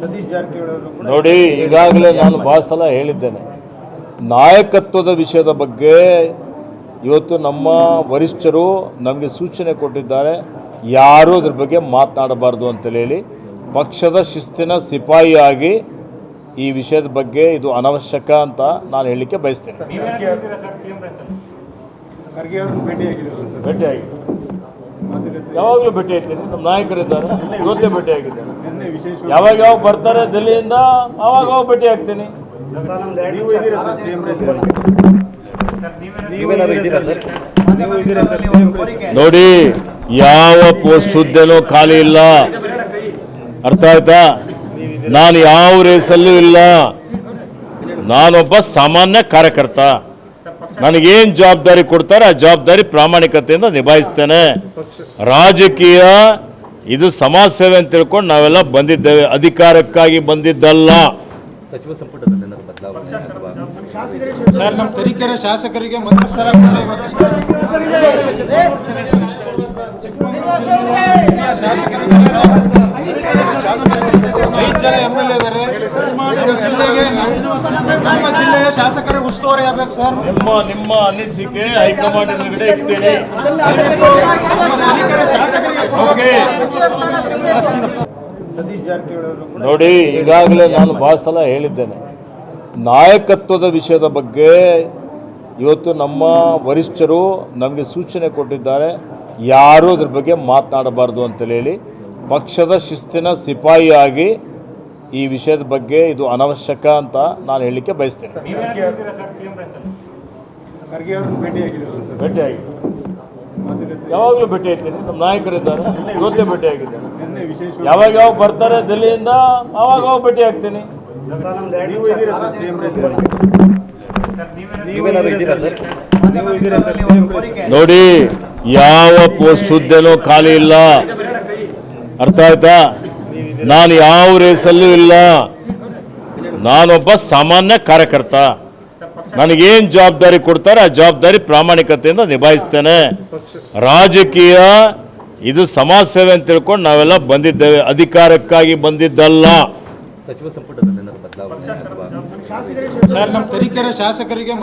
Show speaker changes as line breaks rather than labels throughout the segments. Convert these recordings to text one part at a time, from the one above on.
ಸತೀಶ್ ಜಾರಕಿಹೊಳಿ ಅವರು
ನೋಡಿ ಈಗಾಗಲೇ ನಾನು ಭಾಳ ಸಲ ಹೇಳಿದ್ದೇನೆ. ನಾಯಕತ್ವದ ವಿಷಯದ ಬಗ್ಗೆ ಇವತ್ತು ನಮ್ಮ ವರಿಷ್ಠರು ನಮಗೆ ಸೂಚನೆ ಕೊಟ್ಟಿದ್ದಾರೆ. ಯಾರೂ ಅದ್ರ ಬಗ್ಗೆ ಮಾತನಾಡಬಾರ್ದು ಅಂತೇಳಿ ಹೇಳಿ ಪಕ್ಷದ ಶಿಸ್ತಿನ ಸಿಪಾಯಿಯಾಗಿ ಈ ವಿಷಯದ ಬಗ್ಗೆ ಇದು ಅನವಶ್ಯಕ ಅಂತ ನಾನು ಹೇಳಲಿಕ್ಕೆ ಬಯಸ್ತೇನೆ. ಯಾವಾಗಲೂ ಭೇಟಿ ಆಗ್ತೀನಿ. ನಮ್ಮ ನಾಯಕರಿದ್ದಾರೆ. ಇವತ್ತೇ ಭೇಟಿ ಆಗಿದ್ದೇನೆ. ಯಾವಾಗ ಯಾವಾಗ ಬರ್ತಾರೆ ದಿಲ್ಲಿಯಿಂದ ಆವಾಗ ಅವಾಗ ಭೇಟಿ ಆಗ್ತೀನಿ. ನೋಡಿ ಯಾವ ಪೋಸ್ಟ್ ಹುದ್ದೆನೂ ಖಾಲಿ ಇಲ್ಲ. ಅರ್ಥ ಆಯ್ತಾ? ನಾನು ಯಾವ ರೇಸಲ್ಲೂ ಇಲ್ಲ. ನಾನೊಬ್ಬ ಸಾಮಾನ್ಯ ಕಾರ್ಯಕರ್ತ. ನನಗೇನು ಜವಾಬ್ದಾರಿ ಕೊಡ್ತಾರೆ ಆ ಜವಾಬ್ದಾರಿ ಪ್ರಾಮಾಣಿಕತೆಯಿಂದ ನಿಭಾಯಿಸ್ತೇನೆ ರಾಜಕೀಯ ಇದು ಸಮಾಜ ಸೇವೆ ಅಂತ ತಿಳ್ಕೊಂಡು ನಾವೆಲ್ಲ ಬಂದಿದ್ದೇವೆ ಅಧಿಕಾರಕ್ಕಾಗಿ ಬಂದಿದ್ದಲ್ಲ
ಸಚಿವ ಸಂಪುಟದಲ್ಲಿ ಬದಲಾವಣೆ
ನಮ್ಮ ಶಾಸಕರಿಗೆ ಶಾಸಕರಿಗೆ ಉಸ್ತುವಾರಿ ಆಗ್ಬೇಕು ಸರ್.
ನಿಮ್ಮ ನಿಮ್ಮ ಅನಿಸಿಕೆ ಹೈಕಮಾಂಡ್ ಎದುರುಗಡೆ ನೋಡಿ ಈಗಾಗಲೇ ನಾನು ಭಾಳ ಸಲ ಹೇಳಿದ್ದೇನೆ ನಾಯಕತ್ವದ ವಿಷಯದ ಬಗ್ಗೆ ಇವತ್ತು ನಮ್ಮ ವರಿಷ್ಠರು ನಮಗೆ ಸೂಚನೆ ಕೊಟ್ಟಿದ್ದಾರೆ ಯಾರೂ ಅದ್ರ ಬಗ್ಗೆ ಮಾತನಾಡಬಾರ್ದು ಅಂತೇಳಿ ಹೇಳಿ ಪಕ್ಷದ ಶಿಸ್ತಿನ ಸಿಪಾಯಿಯಾಗಿ ಈ ವಿಷಯದ ಬಗ್ಗೆ ಇದು ಅನವಶ್ಯಕ ಅಂತ ನಾನು ಹೇಳಲಿಕ್ಕೆ ಬಯಸ್ತೇನೆ. ಭೇಟಿಯಾಗಿ ಯಾವಾಗಲೂ ಭೇಟಿ ಆಗ್ತೀನಿ. ನಮ್ಮ ನಾಯಕರಿದ್ದಾರೆ. ಇವತ್ತೇ ಭೇಟಿ ಆಗಿದ್ದೇನೆ.
ನಿನ್ನೆ ವಿಶೇಷ
ಯಾವಾಗ ಯಾವಾಗ ಬರ್ತಾರೆ ದಿಲ್ಲಿಯಿಂದ ಆವಾಗ ಅವಾಗ ಭೇಟಿ ಆಗ್ತೀನಿ. ನೋಡಿ ಯಾವ ಪೋಸ್ಟ್ ಹುದ್ದೆನೂ ಖಾಲಿ ಇಲ್ಲ. ಅರ್ಥ ಆಯ್ತಾ? ನಾನು ಯಾವ ರೇಸಲ್ಲೂ ಇಲ್ಲ. ನಾನೊಬ್ಬ ಸಾಮಾನ್ಯ ಕಾರ್ಯಕರ್ತ. ನನಗೇನು ಜವಾಬ್ದಾರಿ ಕೊಡ್ತಾರೆ ಆ ಜವಾಬ್ದಾರಿ ಪ್ರಾಮಾಣಿಕತೆಯಿಂದ ನಿಭಾಯಿಸ್ತೇನೆ. ರಾಜಕೀಯ ಇದು ಸಮಾಜ ಸೇವೆ ಅಂತ ತಿಳ್ಕೊಂಡು ನಾವೆಲ್ಲ ಬಂದಿದ್ದೇವೆ. ಅಧಿಕಾರಕ್ಕಾಗಿ ಬಂದಿದ್ದಲ್ಲ.
ಸಚಿವ ಸಂಪುಟದಲ್ಲಿ ಬದಲಾವಣೆ
ಸರ್ ನಮ್ಮ ತರೀಕೆರೆ ಶಾಸಕರಿಗೆ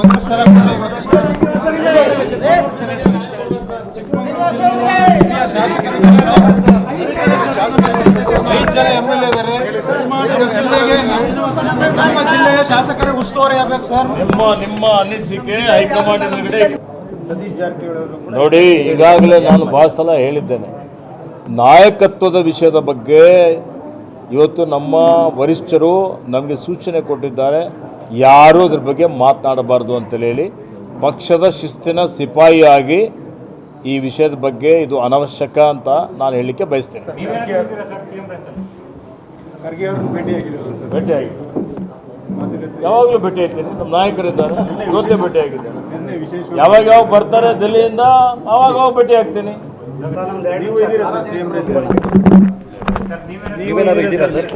ನಮ್ಮ ಜಿಲ್ಲೆಯ ಶಾಸಕರ ಉಸ್ತುವಾರಿ ಆಗ್ಬೇಕು ಸರ್
ನಿಮ್ಮ ನಿಮ್ಮ ಅನಿಸಿಕೆ ಹೈಕಮಾಂಡ್ ನೋಡಿ, ಈಗಾಗಲೇ ನಾನು ಭಾಳ ಸಲ ಹೇಳಿದ್ದೇನೆ, ನಾಯಕತ್ವದ ವಿಷಯದ ಬಗ್ಗೆ ಇವತ್ತು ನಮ್ಮ ವರಿಷ್ಠರು ನಮಗೆ ಸೂಚನೆ ಕೊಟ್ಟಿದ್ದಾರೆ, ಯಾರೂ ಅದ್ರ ಬಗ್ಗೆ ಮಾತನಾಡಬಾರ್ದು ಅಂತೇಳಿ ಹೇಳಿ, ಪಕ್ಷದ ಶಿಸ್ತಿನ ಸಿಪಾಯಿಯಾಗಿ ಈ ವಿಷಯದ ಬಗ್ಗೆ ಇದು ಅನವಶ್ಯಕ ಅಂತ ನಾನು ಹೇಳಲಿಕ್ಕೆ ಬಯಸ್ತೇನೆ.
ಖರ್ಗೆ ಅವ್ರನ್ನ ಸರ್
ಯಾವಾಗಲೂ ಭೇಟಿ ಆಗ್ತೀನಿ. ನಮ್ಮ ನಾಯಕರಿದ್ದಾರೆ. ಇವತ್ತೇ ಭೇಟಿ ಆಗಿದ್ದೇನೆ ಯಾವಾಗ ಯಾವಾಗ ಬರ್ತಾರೆ ದಿಲ್ಲಿಯಿಂದ ಅವಾಗ ಅವಾಗ ಭೇಟಿ ಆಗ್ತೀನಿ.
ನೀವು ಇದ್ದೀರಾ ಸರ್? ಸಿಎಂ
ನೀವೇನಾದ್ರು ಇದ್ದೀರಾ ಸರ್?